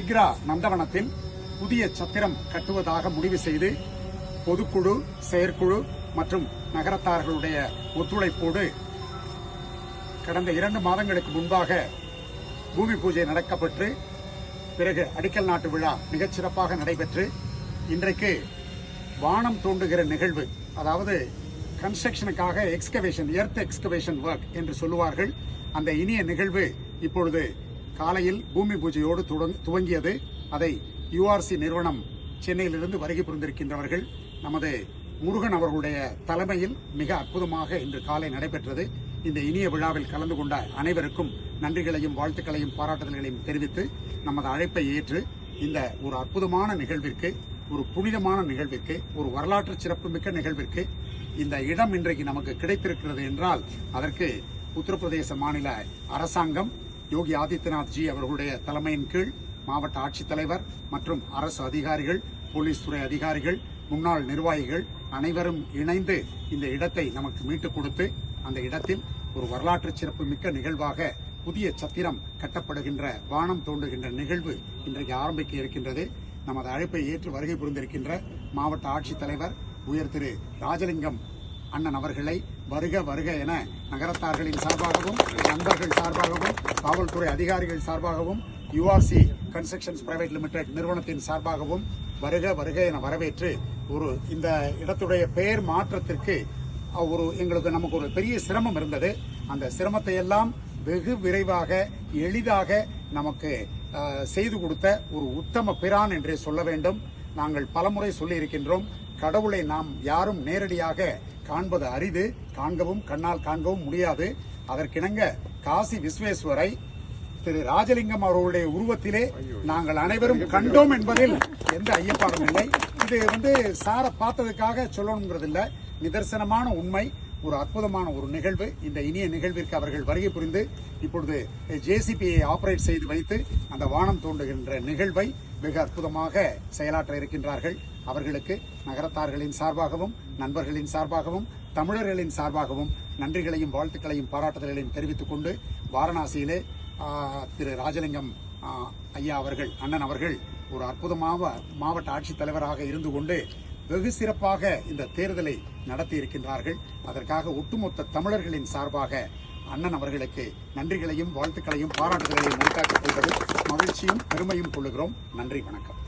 சிக்ரா நந்தவனத்தில் புதிய சத்திரம் கட்டுவதாக முடிவு செய்து பொதுக்குழு செயற்குழு மற்றும் நகரத்தார்களுடைய ஒத்துழைப்போடு கடந்த இரண்டு மாதங்களுக்கு முன்பாக பூமி பூஜை நடக்கப்பட்டு பிறகு அடிக்கல் நாட்டு விழா மிகச்சிறப்பாக நடைபெற்று இன்றைக்கு வானம் தோண்டுகிற நிகழ்வு அதாவது கன்ஸ்ட்ரக்ஷனுக்காக எக்ஸ்கவேஷன் எர்த் எக்ஸ்கவேஷன் ஒர்க் என்று சொல்லுவார்கள். அந்த இனிய நிகழ்வு இப்பொழுது காலையில் பூமி பூஜையோடு துவங்கியது. அதை யுஆர்சி நிறுவனம் சென்னையிலிருந்து வருகை புரிந்திருக்கின்றவர்கள் நமது முருகன் அவர்களுடைய தலைமையில் மிக அற்புதமாக இன்று காலை நடைபெற்றது. இந்த இனிய விழாவில் கலந்து கொண்ட அனைவருக்கும் நன்றிகளையும் வாழ்த்துக்களையும் பாராட்டுதல்களையும் தெரிவித்து நமது அழைப்பை ஏற்று இந்த ஒரு அற்புதமான நிகழ்விற்கு ஒரு புனிதமான நிகழ்விற்கு ஒரு வரலாற்று சிறப்புமிக்க நிகழ்விற்கு இந்த இடம் இன்றைக்கு நமக்கு கிடைத்திருக்கிறது என்றால் அதற்கு உத்தரப்பிரதேச மாநில அரசாங்கம் யோகி ஆதித்யநாத் ஜி அவர்களுடைய தலைமையின் கீழ் மாவட்ட ஆட்சித்தலைவர் மற்றும் அரசு அதிகாரிகள் போலீஸ் துறை அதிகாரிகள் முன்னாள் நிர்வாகிகள் அனைவரும் இணைந்து இந்த இடத்தை நமக்கு மீட்டுக் கொடுத்து அந்த இடத்தில் ஒரு வரலாற்று சிறப்புமிக்க நிகழ்வாக புதிய சத்திரம் கட்டப்படுகின்ற வானம் தோண்டுகின்ற நிகழ்வு இன்றைக்கு ஆரம்பிக்க இருக்கின்றது. நமது அழைப்பை ஏற்று வருகை புரிந்திருக்கின்ற மாவட்ட ஆட்சித்தலைவர் உயர் திரு ராஜலிங்கம் அண்ணன் அவர்களை வருக வருக என நகரத்தார்களின் சார்பாகவும் நண்பர்கள் சார்பாகவும் காவல்துறை அதிகாரிகள் சார்பாகவும் யுஆர்சி கன்ஸ்ட்ரக்ஷன்ஸ் பிரைவேட் லிமிடெட் நிறுவனத்தின் சார்பாகவும் வருக வருக என வரவேற்று ஒரு இந்த இடத்துடைய பெயர் மாற்றத்திற்கு ஒரு எங்களுக்கு நமக்கு ஒரு பெரிய சிரமம் இருந்தது. அந்த சிரமத்தை எல்லாம் வெகு விரைவாக எளிதாக நமக்கு செய்து கொடுத்த ஒரு உத்தம பிரான் என்றே சொல்ல வேண்டும். நாங்கள் பலமுறை சொல்லி இருக்கின்றோம் கடவுளை நாம் யாரும் நேரடியாக காண்பது அரிது. காண்கவும் கண்ணால் காண்கவும் முடியாது. அதற்கிணங்க காசி விஸ்வேஸ்வரை திரு ராஜலிங்கம் அவர்களுடைய உருவத்திலே நாங்கள் அனைவரும் கண்டோம் என்பதில் எந்த ஐயப்பாடும் இல்லை. இது வந்து சார பார்த்ததுக்காக சொல்லணுங்கிறது இல்லை நிதர்சனமான உண்மை. ஒரு அற்புதமான ஒரு நிகழ்வு. இந்த இனிய நிகழ்விற்கு அவர்கள் வருகை புரிந்து இப்பொழுது ஜேசிபியை ஆபரேட் செய்து வைத்து அந்த வானம் தோண்டுகின்ற நிகழ்வை மிக அற்புதமாக செயலாற்ற இருக்கின்றார்கள். அவர்களுக்கு நகரத்தார்களின் சார்பாகவும் நண்பர்களின் சார்பாகவும் தமிழர்களின் சார்பாகவும் நன்றிகளையும் வாழ்த்துக்களையும் பாராட்டுதல்களையும் தெரிவித்துக் கொண்டு வாரணாசியிலே திரு ராஜலிங்கம் ஐயா அவர்கள் அண்ணன் அவர்கள் ஒரு அற்புதமாக மாவட்ட ஆட்சித்தலைவராக இருந்து கொண்டு வெகு சிறப்பாக இந்த தேர்தலை நடத்தி இருக்கின்றார்கள் அதற்காக ஒட்டுமொத்த தமிழர்களின் சார்பாக அண்ணன் அவர்களுக்கு நன்றிகளையும் வாழ்த்துக்களையும் பாராட்டுதலையும் உண்டாக்கிக் கொள்வதில் மகிழ்ச்சியும் பெருமையும் கொள்ளுகிறோம். நன்றி வணக்கம்.